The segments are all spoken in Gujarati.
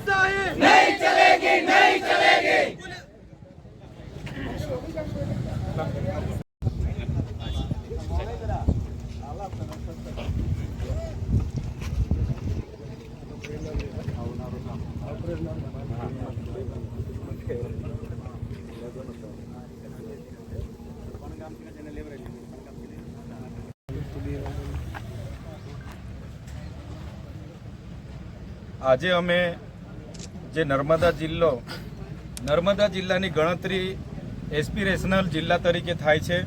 कोताही नहीं चलेगी नहीं चलेगी આજે અમે જે નર્મદા જિલ્લો, નર્મદા જિલ્લાની ગણતરી એસ્પિરેશનલ જિલ્લા તરીકે થાય છે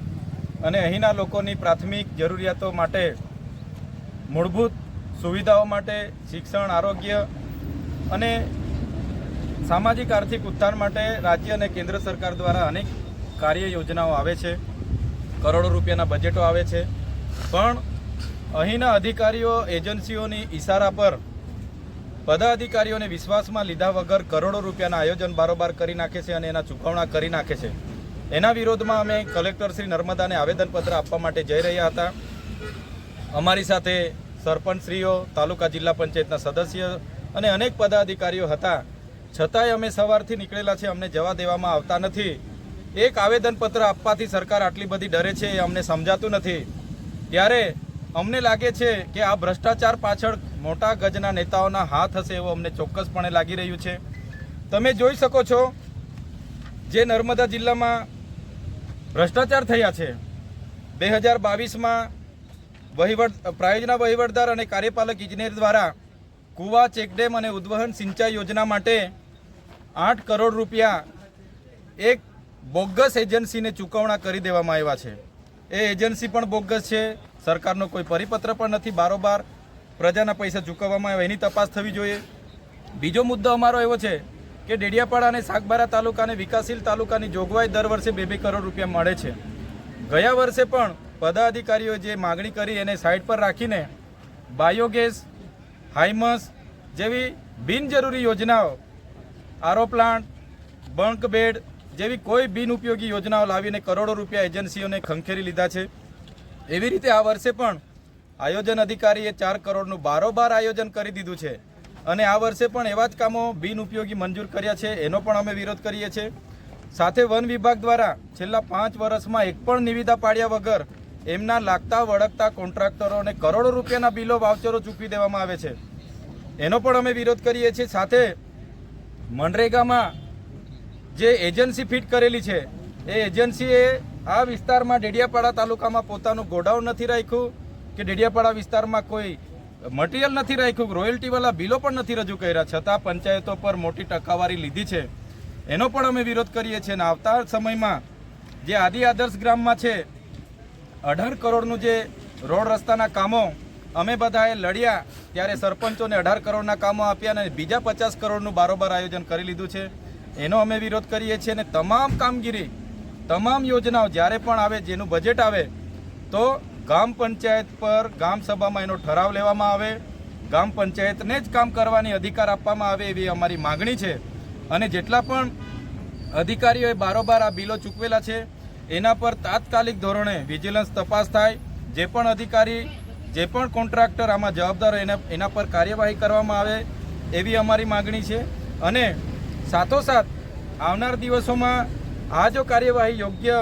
અને અહીંના લોકોની પ્રાથમિક જરૂરિયાતો માટે મૂળભૂત સુવિધાઓ માટે શિક્ષણ, આરોગ્ય અને સામાજિક આર્થિક ઉત્થાન માટે રાજ્ય અને કેન્દ્ર સરકાર દ્વારા અનેક કાર્ય યોજનાઓ આવે છે. કરોડો રૂપિયાના બજેટો આવે છે. પણ અહીંના અધિકારીઓ, એજન્સીઓની ઈશારા પર પદાધિકારીઓને વિશ્વાસમાં લીધા વગર કરોડો રૂપિયાના આયોજન બારોબાર કરી નાખે છે અને એના ચૂકવણા કરી નાખે છે. એના વિરોધમાં અમે કલેક્ટર શ્રી નર્મદાને આવેદનપત્ર આપવા માટે જઈ રહ્યા હતા. અમારી સાથે સરપંચશ્રીઓ, તાલુકા જિલ્લા પંચાયતના સદસ્ય અને અનેક પદાધિકારીઓ હતા. છતાંય અમે સવારથી નીકળેલા છે, અમને જવા દેવામાં આવતા નથી. એક આવેદનપત્ર આપવાથી સરકાર આટલી બધી ડરે છે એ અમને સમજાતું નથી. ત્યારે અમને લાગે છે કે આ ભ્રષ્ટાચાર પાછળ મોટા ગજના નેતાઓના હાથ હશે એવું અમને ચોક્કસપણે લાગી રહ્યું છે. તમે જોઈ શકો છો જે નર્મદા જિલ્લામાં ભ્રષ્ટાચાર થયા છે. બે હજાર બાવીસમાં વહીવટ, પ્રાયોજના વહીવટદાર અને કાર્યપાલક ઇજનેર દ્વારા કુવા, ચેકડેમ અને ઉદ્વહન સિંચાઈ યોજના માટે આઠ કરોડ રૂપિયા એક બોગસ એજન્સીને ચૂકવણા કરી દેવામાં આવ્યા છે. એ એજન્સી પણ બોગસ છે. સરકારનો કોઈ પરિપત્ર પણ નથી. બારોબાર પ્રજાના પૈસા ચૂકવવામાં આવ્યા. એની તપાસ થવી જોઈએ. બીજો મુદ્દો અમારો એવો છે કે ડેડિયાપાડા અને સાગબારા તાલુકાને વિકાસશીલ તાલુકાની જોગવાઈ દર વર્ષે બે બે કરોડ રૂપિયા મળે છે. ગયા વર્ષે પણ પદાધિકારીઓ જે માગણી કરી એને સાઈડ પર રાખીને બાયોગેસ હાઇમસ જેવી બિનજરૂરી યોજનાઓ, આરો પ્લાન્ટ, બંક બેડ જેવી કોઈ બિનઉપયોગી યોજનાઓ લાવીને કરોડો રૂપિયા એજન્સીઓને ખંખેરી લીધા છે. એવી રીતે આ વર્ષે પણ આયોજન અધિકારીએ ચાર કરોડનું બારોબાર આયોજન કરી દીધું છે. અને આ વર્ષે પણ એવા જ કામો બિનઉપયોગી મંજૂર કર્યા છે, એનો પણ અમે વિરોધ કરીએ છીએ. સાથે વન વિભાગ દ્વારા છેલ્લા પાંચ વર્ષમાં એક પણ નિવિદા પાડ્યા વગર એમના લાગતા વળગતા કોન્ટ્રાક્ટરોને કરોડો રૂપિયાના બિલો વાવચરો ચૂકવી દેવામાં આવે છે. એનો પણ અમે વિરોધ કરીએ છીએ. સાથે મનરેગામાં જે એજન્સી ફિટ કરેલી છે, એ એજન્સીએ આ વિસ્તારમાં ડેડિયાપાડા તાલુકામાં પોતાનું ગોડાઉન નથી રાખ્યું કે ડેડિયાપાડા વિસ્તારમાં કોઈ મટીરિયલ નથી રાખ્યું રોયલ્ટીવાળા બિલો પણ નથી રજૂ કર્યા. છતાં પંચાયતો પર મોટી ટકાવારી લીધી છે. એનો પણ અમે વિરોધ કરીએ છીએ અને આવતા સમયમાં જે આદિ આદર્શ ગ્રામમાં છે, અઢાર કરોડનું જે રોડ રસ્તાના કામો, અમે બધાએ લડ્યા ત્યારે સરપંચોને અઢાર કરોડના કામો આપ્યા અને બીજા પચાસ કરોડનું બારોબાર આયોજન કરી લીધું છે. એનો અમે વિરોધ કરીએ છીએ અને તમામ કામગીરી, તમામ યોજનાઓ જ્યારે પણ આવે, જેનું બજેટ આવે, તો ગામ પંચાયત પર ગામ સભામાં એનો ઠરાવ લેવામાં આવે. ગામ પંચાયતને જ કામ કરવાની અધિકાર આપવામાં આવે એવી અમારી માગણી છે. અને જેટલા પણ અધિકારીઓએ બારોબાર આ બિલો ચૂકવેલા છે, એના પર તાત્કાલિક ધોરણે વિજિલન્સ તપાસ થાય. જે પણ અધિકારી, જે પણ કોન્ટ્રાક્ટર આમાં જવાબદાર એના એના પર કાર્યવાહી કરવામાં આવે એવી અમારી માગણી છે. અને સાથોસાથ આવનાર દિવસોમાં આ જો કાર્યવાહી યોગ્ય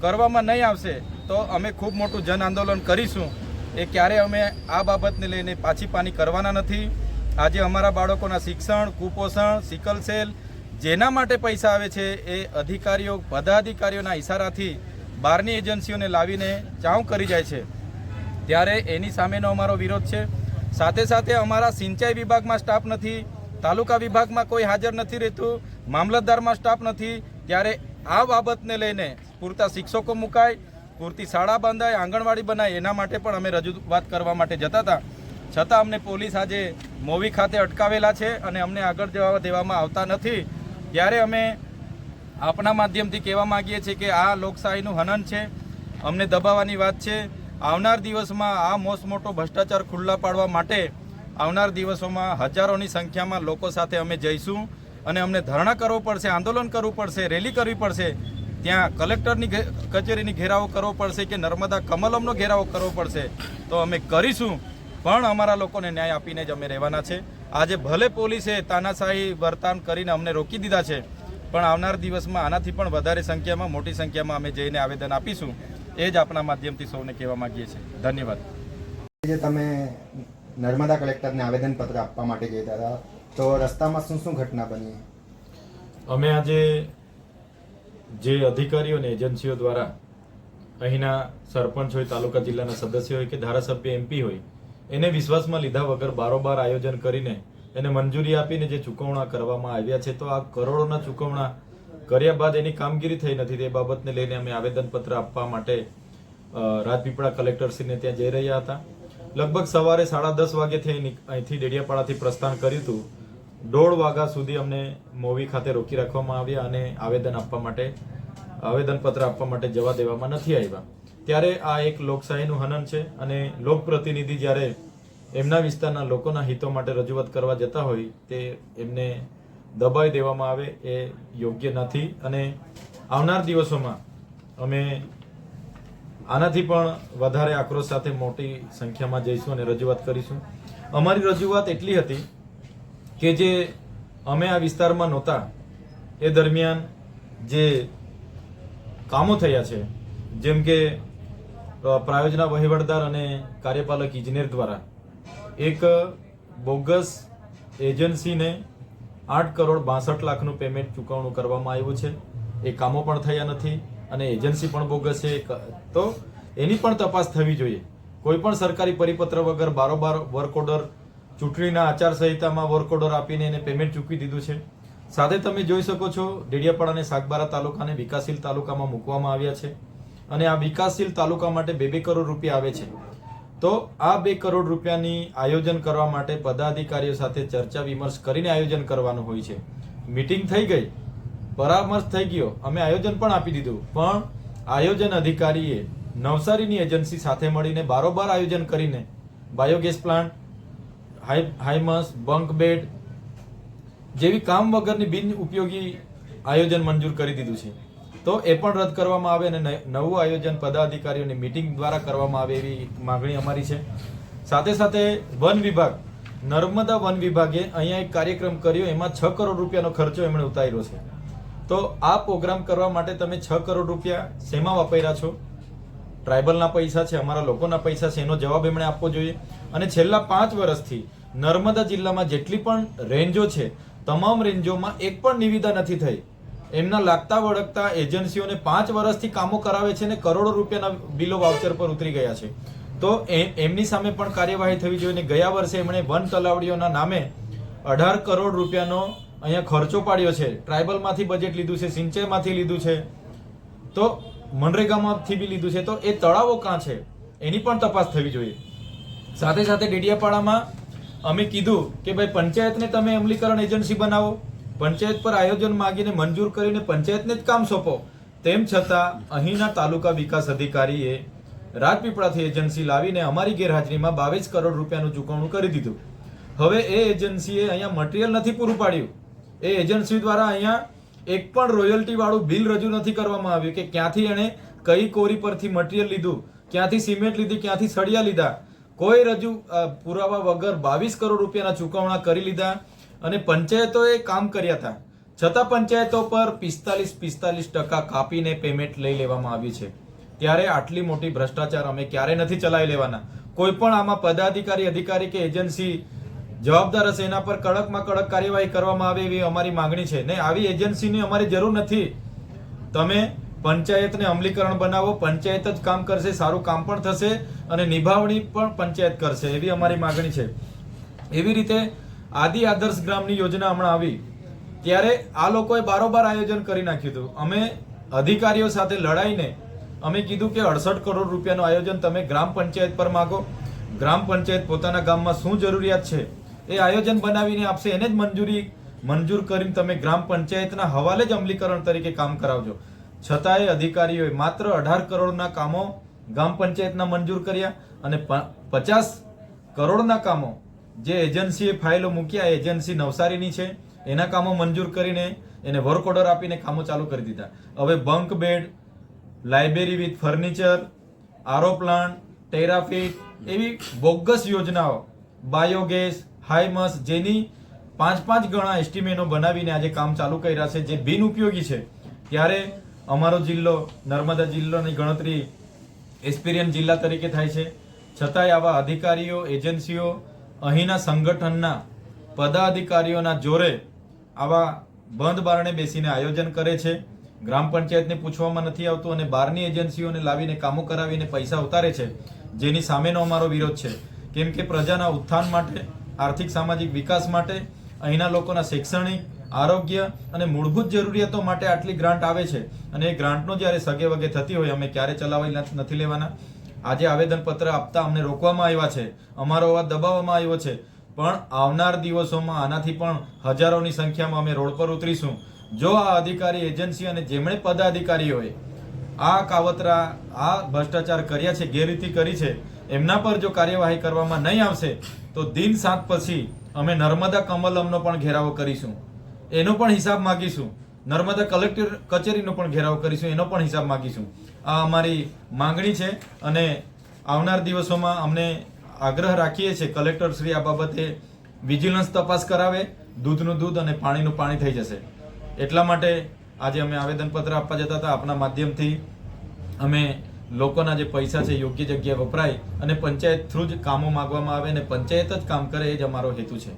કરવામાં નહીં આવશે, તો અમે ખૂબ મોટું જન આંદોલન કરીશું. એ ક્યારે અમે આ બાબતને લઈને પાછી પાની કરવાના નથી. આજે અમારા બાળકોના શિક્ષણ, કુપોષણ, સિકલ સેલ જેના માટે પૈસા આવે છે, એ અધિકારીઓ, પદાધિકારીઓના ઇશારાથી બહારની એજન્સીઓને લાવીને ચાઉ કરી જાય છે. ત્યારે એની સામેનો અમારો વિરોધ છે. સાથે સાથે અમારા સિંચાઈ વિભાગમાં સ્ટાફ નથી. તાલુકા વિભાગમાં કોઈ હાજર નથી રહેતું, મામલતદારમાં સ્ટાફ નથી, ત્યારે આ બાબતને લઈને પૂરતા શિક્ષકો મુકાય, પૂરતી શાળા બંધાય, આંગણવાડી બનાય, એના માટે પણ અમે રજૂઆત કરવા માટે જતા હતા. છતાં અમને પોલીસ આજે મોવી ખાતે અટકાવેલા છે અને અમને આગળ જવા દેવામાં આવતા નથી. ત્યારે અમે આપણા માધ્યમથી કહેવા માંગીએ છીએ કે આ લોકશાહીનું હનન છે, અમને દબાવવાની વાત છે. આવનાર દિવસમાં આ મોસ મોટો ભ્રષ્ટાચાર ખુલ્લા પાડવા માટે આવનાર દિવસોમાં હજારોની સંખ્યામાં લોકો સાથે અમે જઈશું અને અમને ધરણા કરવો પડશે, આંદોલન કરવું પડશે, રેલી કરવી પડશે. ત્યાં કલેક્ટરની કચેરીની ઘેરાવો કરવો પડશે કે નર્મદા કમલમનો ઘેરાવો કરવો પડશે, તો અમે કરીશું. પણ અમારા લોકોને ન્યાય આપીને જ અમે રહેવાના છે. આજે ભલે પોલીસે તાનાશાહી વર્તાન કરીને અમને રોકી દીધા છે, પણ આવનાર દિવસમાં આનાથી પણ વધારે સંખ્યામાં, મોટી સંખ્યામાં અમે જઈને આવેદન આપીશું. એ જ આપણા માધ્યમથી સૌને કહેવા માંગીએ છીએ. ધન્યવાદ. જે તમે નર્મદા કલેક્ટરને આવેદનપત્ર આપવા માટે જતા હતા તો રસ્તામાં શું શું ઘટના બની? અમે આજે જે અધિકારીઓ અને એજન્સીઓ દ્વારા અહીંના સરપંચ હોય, તાલુકા જિલ્લાના સદસ્ય હોય કે ધારાસભ્ય એમપી હોય, એને વિશ્વાસમાં લીધા વગર બારોબાર આયોજન કરીને એને મંજૂરી આપીને જે ચૂકવણા કરવામાં આવ્યા છે, તો આ કરોડોના ચૂકવણા કર્યા બાદ એની કામગીરી થઈ નથી. તે બાબતને લઈને અમે આવેદનપત્ર આપવા માટે રાજપીપળા કલેક્ટરશ્રીને ત્યાં જઈ રહ્યા હતા. લગભગ સવારે સાડા દસ વાગ્યાથી અહીં- અહીંથી ડેડિયાપાડાથી પ્રસ્થાન કર્યું હતું. દોઢ વાગ્યા સુધી અમને મોવી ખાતે રોકી રાખવામાં આવ્યા અને આવેદન આપવા માટે, આવેદનપત્ર આપવા માટે જવા દેવામાં નથી આવ્યા. ત્યારે આ એક લોકશાહીનું હનન છે અને લોકપ્રતિનિધિ જ્યારે એમના વિસ્તારના લોકોના હિતો માટે રજૂઆત કરવા જતા હોય, તે એમને દબાઈ દેવામાં આવે એ યોગ્ય નથી. અને આવનાર દિવસોમાં અમે આનાથી પણ વધારે આક્રોશ સાથે મોટી સંખ્યામાં જઈશું અને રજૂઆત કરીશું. અમારી રજૂઆત એટલી હતી કે જે અમે આ વિસ્તારમાં નહોતા, એ દરમિયાન જે કામો થયા છે, જેમ કે પ્રાયોજના વહીવટદાર અને કાર્યપાલક ઇજનેર દ્વારા એક બોગસ એજન્સીને આઠ કરોડ બાસઠ લાખનું પેમેન્ટ ચૂકવણું કરવામાં આવ્યું છે. એ કામો પણ થયા નથી. અને એજન્સી પણ બોગસ છે તો એની પણ તપાસ થવી જોઈએ. કોઈ પણ સરકારી પરિપત્ર વગર બારોબાર વર્ક ઓર્ડર ચૂંટણીના આચારસંહિતામાં વર્ક ઓર્ડર આપીને એને પેમેન્ટ ચૂકવી દીધું છે. સાથે તમે જોઈ શકો છો ડેડિયાપાડા અને સાગબારા તાલુકાને વિકાસશીલ તાલુકામાં મૂકવામાં આવ્યા છે. અને આ વિકાસશીલ તાલુકા માટે બે બે કરોડ રૂપિયા આવે છે. તો આ બે કરોડ રૂપિયાની આયોજન કરવા માટે પદાધિકારીઓ સાથે ચર્ચા વિમર્શ કરીને આયોજન કરવાનું હોય છે. મીટિંગ થઈ ગઈ. પરામર્શ થઈ ગયો. અમે આયોજન પણ આપી દીધું. પણ આયોજન અધિકારીએ નવસારીની એજન્સી સાથે મળીને બારોબાર આયોજન કરીને biogas plant, high, high mast, bunk bed જેવી કામ વગરની બિન ઉપયોગી આયોજન મંજૂર કરી દીધું છે. તો એ પણ રદ કરવામાં આવે અને નવું આયોજન પદાધિકારીઓની મિટિંગ દ્વારા કરવામાં આવે એવી માગણી અમારી છે. સાથે સાથે વન વિભાગ, નર્મદા વન વિભાગે અહીંયા એક કાર્યક્રમ કર્યો. એમાં છ કરોડ રૂપિયાનો ખર્ચો એમણે ઉતાર્યો છે. તો આ પ્રોગ્રામ કરવા માટે તમે છ કરોડ રૂપિયા શેમાં વાપર્યા છો? ટ્રાઇબલના પૈસા છે, અમારા લોકોના પૈસા છે, એનો જવાબ એમણે આપવો જોઈએ. અને છેલ્લા પાંચ વર્ષથી નર્મદા જિલ્લામાં જેટલી પણ રેન્જો છે, તમામ રેન્જોમાં એક પણ નિવિદા નથી થઈ. એમના લાગતા વળગતા એજન્સીઓને પાંચ વર્ષથી કામો કરાવે છે ને કરોડો રૂપિયાના બિલો વાઉચર પર ઉતરી ગયા છે. તો એમની સામે પણ કાર્યવાહી થવી જોઈએ ગયા વર્ષે એમણે વન તલાવડીઓના નામે અઢાર કરોડ રૂપિયાનો અહીંયા ખર્ચો પાડ્યો છે. ટ્રાઇબલમાંથી બજેટ લીધું છે, સિંચાઈમાંથી લીધું છે. તો મનરેગામાંથી બી લીધું છે. તો એ તળાવો કાં છે? એની પણ તપાસ થવી જોઈએ. સાથે સાથે ડેડિયાપાડામાં અમે કીધું કે ભાઈ પંચાયતને તમે અમલીકરણ એજન્સી બનાવો. પંચાયત પર આયોજન માગીને મંજૂર કરીને પંચાયતને જ કામ સોંપો. તેમ છતાં અહીંના તાલુકા વિકાસ અધિકારીએ રાજપીપળાથી એજન્સી લાવીને અમારી ગેરહાજરીમાં બાવીસ કરોડ રૂપિયાનું ચૂકવણું કરી દીધું. હવે એ એજન્સીએ અહીંયા મટીરિયલ નથી પૂરું પાડ્યું. એ એજન્સી દ્વારા અહીંયા એક પણ રોયલ્ટી વાળું બિલ રજૂ નથી કરવામાં આવ્યું કે ક્યાંથી એણે કઈ કોરી પરથી મટીરિયલ લીધું, ક્યાંથી સિમેન્ટ લીધી, ક્યાંથી સળિયા લીધા. કોઈ રજૂ પુરાવા વગર બાવીસ કરોડ રૂપિયાના ચૂકવણા કરી લીધા અને પંચાયતોએ કામ કર્યા હતા. છતાં પંચાયતો પર પિસ્તાલીસ પિસ્તાલીસ ટકા કાપીને પેમેન્ટ લઈ લેવામાં આવી છે. ત્યારે આટલી મોટી ભ્રષ્ટાચાર અમે ક્યારે નથી ચલાવી લેવાના. કોઈ પણ આમાં પદાધિકારી, અધિકારી કે એજન્સી જવાબદાર હશે એના પર કડકમાં કડક કાર્યવાહી કરવામાં આવે એવી અમારી માંગણી છે. ને આવી એજન્સીની અમારી જરૂર નથી. તમે પંચાયતને અમલીકરણ બનાવો, પંચાયત જ કામ કરશે, સારું કામ પણ થશે અને નિભાવણી પણ પંચાયત કરશે એવી અમારી માંગણી છે. એવી રીતે આદિ આદર્શ ગ્રામની યોજના હમણાં આવી. ત્યારે આ લોકોએ બારોબાર આયોજન કરી નાખ્યું હતું. અમે અધિકારીઓ સાથે લડાઈને અમે કીધું કે અડસઠ કરોડ રૂપિયાનું આયોજન તમે ગ્રામ પંચાયત પર માગો. ગ્રામ પંચાયત પોતાના ગામમાં શું જરૂરિયાત છે? એ આયોજન બનાવીને આપશે, એને જ મંજૂરી મંજૂર કરીને તમે ગ્રામ પંચાયતના હવાલે જ અમલીકરણ તરીકે કામ કરાવજો. છતાંય અધિકારીઓએ માત્ર અઢાર કરોડના કામો ગ્રામ પંચાયતના મંજૂર કર્યા અને પચાસ કરોડના કામો જે એજન્સીએ ફાઇલો મૂક્યા એજન્સી નવસારીની છે, એના કામો મંજૂર કરીને એને વર્ક ઓર્ડર આપીને કામો ચાલુ કરી દીધા. હવે bunk bed library with furniture RO plant, ટેરાફિટ એવી બોગસ યોજનાઓ, બાયોગેસ હાઈમસ જેની પાંચ પાંચ ગણા એસ્ટિમેનો બનાવીને આજે કામ ચાલુ કર્યા છે, જે બિન ઉપયોગી છે. ત્યારે અમારો જિલ્લો, નર્મદા જિલ્લાની ગણતરી એસ્પિરિયન જિલ્લા તરીકે થાય છે. છતાંય આવા અધિકારીઓ, એજન્સીઓ અહીંના સંગઠનના પદાધિકારીઓના જોરે આવા બંધ બારણે બેસીને આયોજન કરે છે. ગ્રામ પંચાયતને પૂછવામાં નથી આવતું અને બહારની એજન્સીઓને લાવીને કામો કરાવીને પૈસા ઉતારે છે. જેની સામેનો અમારો વિરોધ છે. કેમ કે પ્રજાના ઉત્થાન માટે આર્થિક, સામાજિક વિકાસ માટે, અહીંના લોકોના શૈક્ષણિક, આરોગ્ય અને મૂળભૂત જરૂરિયાતો માટે આટલી ગ્રાન્ટ આવે છે. અને એ ગ્રાન્ટનો જ્યારે સગે વગે થતી હોય, અમે ક્યારે ચલાવી નથી લેવાના. આજે આવેદનપત્ર આપતા અમને રોકવામાં આવ્યા છે. અમારો અવાજ દબાવવામાં આવ્યો છે. પણ આવનાર દિવસોમાં આનાથી પણ હજારોની સંખ્યામાં અમે રોડ પર ઉતરીશું. જો આ અધિકારી એજન્સી અને જેમણે પદાધિકારીઓએ આ કાવતરા, આ ભ્રષ્ટાચાર કર્યા છે, ગેરરીતિ કરી છે એમના પર જો કાર્યવાહી કરવામાં નહીં આવશે, તો દિન સાત પછી અમે નર્મદા કમલમનો પણ ઘેરાવો કરીશું. એનો પણ હિસાબ માગીશું. નર્મદા કલેક્ટર કચેરીનો પણ ઘેરાવો કરીશું, એનો પણ હિસાબ માગીશું. આ અમારી માંગણી છે અને આવનાર દિવસોમાં અમને આગ્રહ રાખીએ છીએ કલેક્ટર શ્રી આ બાબતે વિજિલન્સ તપાસ કરાવે, દૂધનું દૂધ અને પાણીનું પાણી થઈ જશે. એટલા માટે આજે અમે આવેદનપત્ર આપવા જતા હતા. આપના માધ્યમથી અમે લોકોના જે પૈસા છે, યોગ્ય જગ્યાએ વપરાય અને પંચાયત થ્રુ જ કામો માગવામાં આવે અને પંચાયત જ કામ કરે એ જ અમારો હેતુ છે.